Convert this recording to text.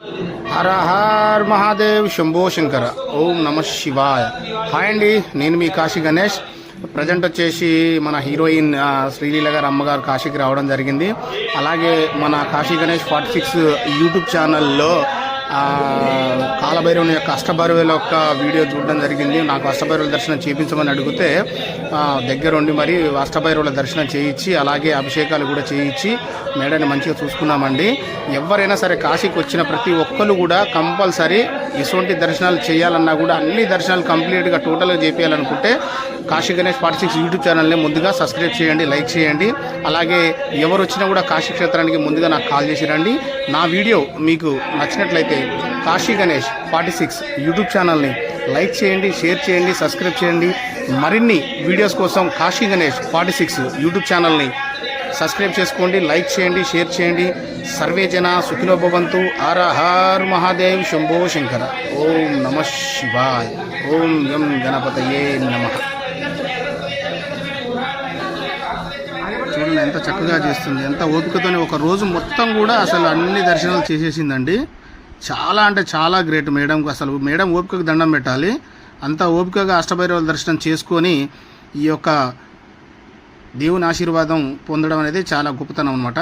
హర హర్ మహాదేవ్ శంభో శంకర. ఓం నమ శివాయ. హాయ్ అండి నేను మీ కాశీ గణేష్. ప్రజెంట్ వచ్చేసి మన హీరోయిన్ శ్రీలీల గారు అమ్మగారు కాశీకి రావడం జరిగింది. అలాగే మన Kashi Ganesh forty six YouTube ఛానల్లో కాలభైరవుని యొక్క అష్టభైరవుల యొక్క వీడియో చూడడం జరిగింది. నాకు అష్టభైరవుల దర్శనం చేయించమని అడిగితే దగ్గరుండి మరి అష్టభైరవుల దర్శనం చేయించి అలాగే అభిషేకాలు కూడా చేయించి మేడని మంచిగా చూసుకున్నామండి. ఎవరైనా సరే కాశీకి వచ్చిన ప్రతి ఒక్కరు కూడా కంపల్సరీ ఇటువంటి దర్శనాలు చేయాలన్నా కూడా అన్ని దర్శనాలు కంప్లీట్గా టోటల్గా చేపించాలనుకుంటే Kashi Ganesh forty six YouTube ఛానల్ని ముందుగా సబ్స్క్రైబ్ చేయండి లైక్ చేయండి. అలాగే ఎవరు వచ్చినా కూడా కాశీ క్షేత్రానికి ముందుగా నాకు కాల్ చేసి రండి. నా వీడియో మీకు నచ్చినట్లయితే Kashi Ganesh forty six YouTube ఛానల్ని లైక్ చేయండి షేర్ చేయండి సబ్స్క్రైబ్ చేయండి. మరిన్ని వీడియోస్ కోసం Kashi Ganesh forty six YouTube ఛానల్ని సబ్స్క్రైబ్ చేసుకోండి లైక్ చేయండి షేర్ చేయండి. సర్వే జన సుఖినో భవంతు హర హర్ మహాదేవ్ శంభో శంకర. ఓం నమ శివాయ. ఓం యం గణపతయే నమ. చూడండి ఎంత చక్కగా చేస్తుంది. ఎంత ఓపికతోనే ఒక రోజు మొత్తం కూడా అసలు అన్ని దర్శనాలు చేసేసిందండి. చాలా అంటే చాలా గ్రేట్ మేడంకు అసలు మేడం ఓపికకు దండం పెట్టాలి. అంత ఓపికగా అష్టభైరవుల దర్శనం చేసుకొని ఈ యొక్క దేవుని ఆశీర్వాదం పొందడం అనేది చాలా గొప్పతనం అనమాట